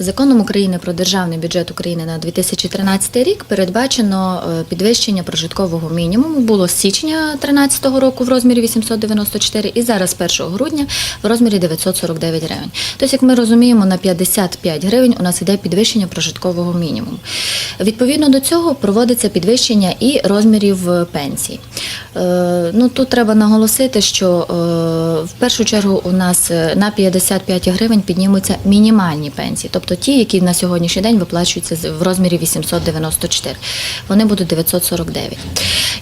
Законом України про державний бюджет України на 2013 рік передбачено е, підвищення прожиткового мінімуму. Було з січня 2013 року в розмірі 894 і зараз 1 грудня в розмірі 949 гривень. Тобто, як ми розуміємо, на 55 гривень у нас іде підвищення прожиткового мінімуму. Відповідно до цього проводиться підвищення і розмірів е, пенсій. Е, Ну тут треба наголосити, що в першу чергу у нас на 55 гривень піднімуться мінімальні пенсії, тобто ті, які на сьогоднішній день виплачуються в розмірі 894. Вони будуть 949.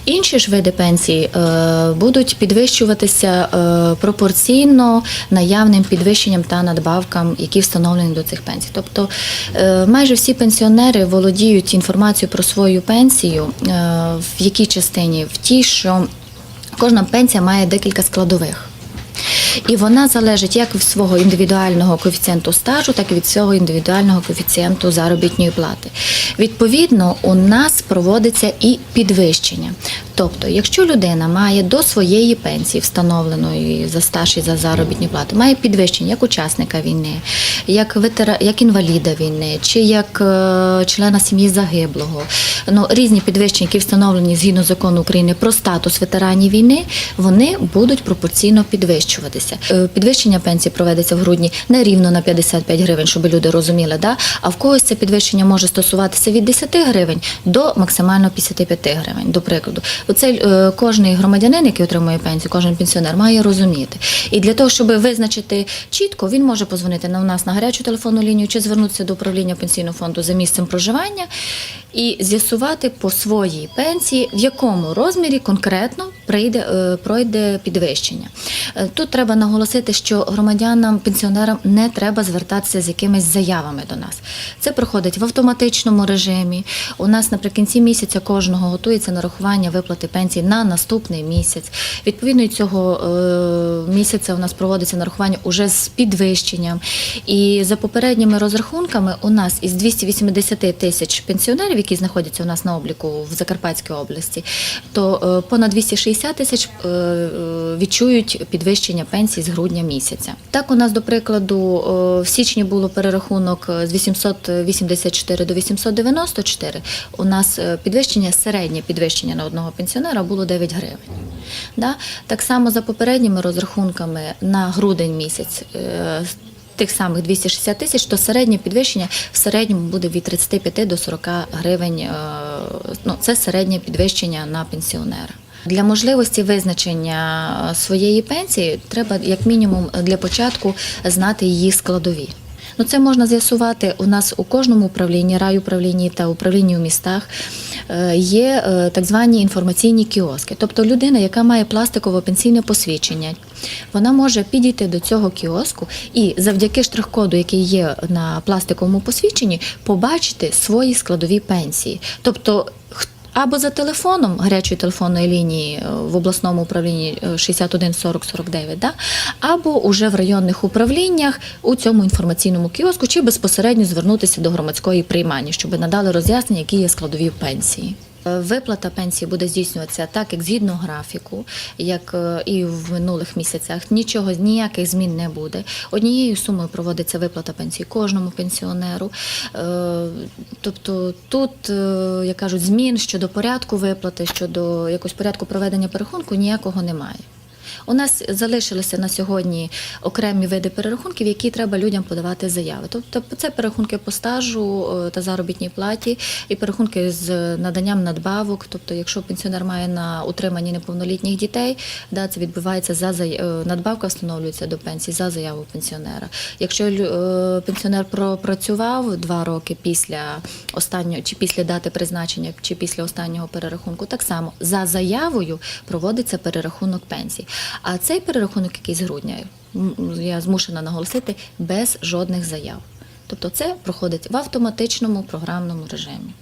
Інші ж види пенсій е, будуть підвищуватися е, пропорційно наявним підвищенням та надбавкам, які встановлені до цих пенсій. Тобто е, майже всі пенсіонери володіють інформацією про свою пенсію, в якій частині? В тій, що кожна пенсія має декілька складових. І вона залежить як від свого індивідуального коефіцієнту стажу, так і від свого індивідуального коефіцієнту заробітної плати. Відповідно, у нас проводиться і підвищення. Тобто, якщо людина має до своєї пенсії, встановленої за стаж і за заробітні плати, має підвищення як учасника війни, як ветера, як інваліда війни, чи як е, члена сім'ї загиблого, ну різні підвищення, які встановлені згідно закону України про статус ветеранів війни, вони будуть пропорційно підвищуватися. Е, Підвищення пенсії проведеться в грудні не рівно на 55 гривень, щоб люди розуміли, да? а в когось це підвищення може стосуватися від 10 гривень до максимально 55 гривень, до прикладу. Оце е, кожний громадянин, який отримує пенсію, кожен пенсіонер має розуміти. І для того, щоб визначити чітко, він може позвонити на нас на гарячу телефонну лінію чи звернутися до управління пенсійного фонду за місцем проживання і з'ясувати по своїй пенсії, в якому розмірі конкретно прийде е, пройде підвищення. Е, Тут треба наголосити, що громадянам, пенсіонерам не треба звертатися з якимись заявами до нас. Це проходить в автоматичному режимі. У нас наприкінці місяця кожного готується нарахування виплати пенсії на наступний місяць. Відповідно цього е, місяця у нас проводиться нарахування уже з підвищенням. І за попередніми розрахунками у нас із 280 тисяч пенсіонерів, які знаходяться у нас на обліку в Закарпатській області, то е, понад 260 тисяч е, відчують підвищення пенсій з грудня місяця. Так, у нас, до прикладу, в січні було перерахунок з 884 до 894. У нас е, підвищення, середнє підвищення на одного пенсіонера було 9 гривень. Да? Так само за попередніми розрахунками на грудень місяць. е, Тих самих 260 тисяч, то середнє підвищення в середньому буде від 35 до 40 гривень. е, Ну, це середнє підвищення на пенсіонера. Для можливості визначення своєї пенсії треба, як мінімум, для початку знати її складові. Ну, це можна з'ясувати у нас у кожному управлінні, райуправлінні та управлінні у містах е, є е, так звані інформаційні кіоски. Тобто людина, яка має пластикове пенсійне посвідчення, вона може підійти до цього кіоску і завдяки штрих-коду, який є на пластиковому посвідченні, побачити свої складові пенсії. Тобто або за телефоном гарячої телефонної лінії е, в обласному управлінні е, 61 40 49, да? або уже в районних управліннях у цьому інформаційному кіоску, чи безпосередньо звернутися до громадської приймання, щоб надали роз'яснення, які є складові пенсії. Е, Виплата пенсії буде здійснюватися так, як згідно графіку, як е, і в минулих місяцях. Нічого ніяких змін не буде. Однією сумою проводиться виплата пенсії кожному пенсіонеру. Е, Тобто тут, як кажуть, змін щодо порядку виплати, щодо якогось порядку проведення перерахунку ніякого немає. У нас залишилися на сьогодні окремі види перерахунків, які треба людям подавати заяви. Тобто це перерахунки по стажу е, та заробітній платі, і перерахунки з наданням надбавок. Тобто, якщо пенсіонер має на утриманні неповнолітніх дітей, да, це відбувається за е, надбавка встановлюється до пенсії за заяву пенсіонера. Якщо е, пенсіонер пропрацював два роки після останнього чи після дати призначення, чи після останнього перерахунку, так само за заявою проводиться перерахунок пенсій. А цей перерахунок, який з грудня, я змушена наголосити, без жодних заяв. Тобто це проходить в автоматичному програмному режимі.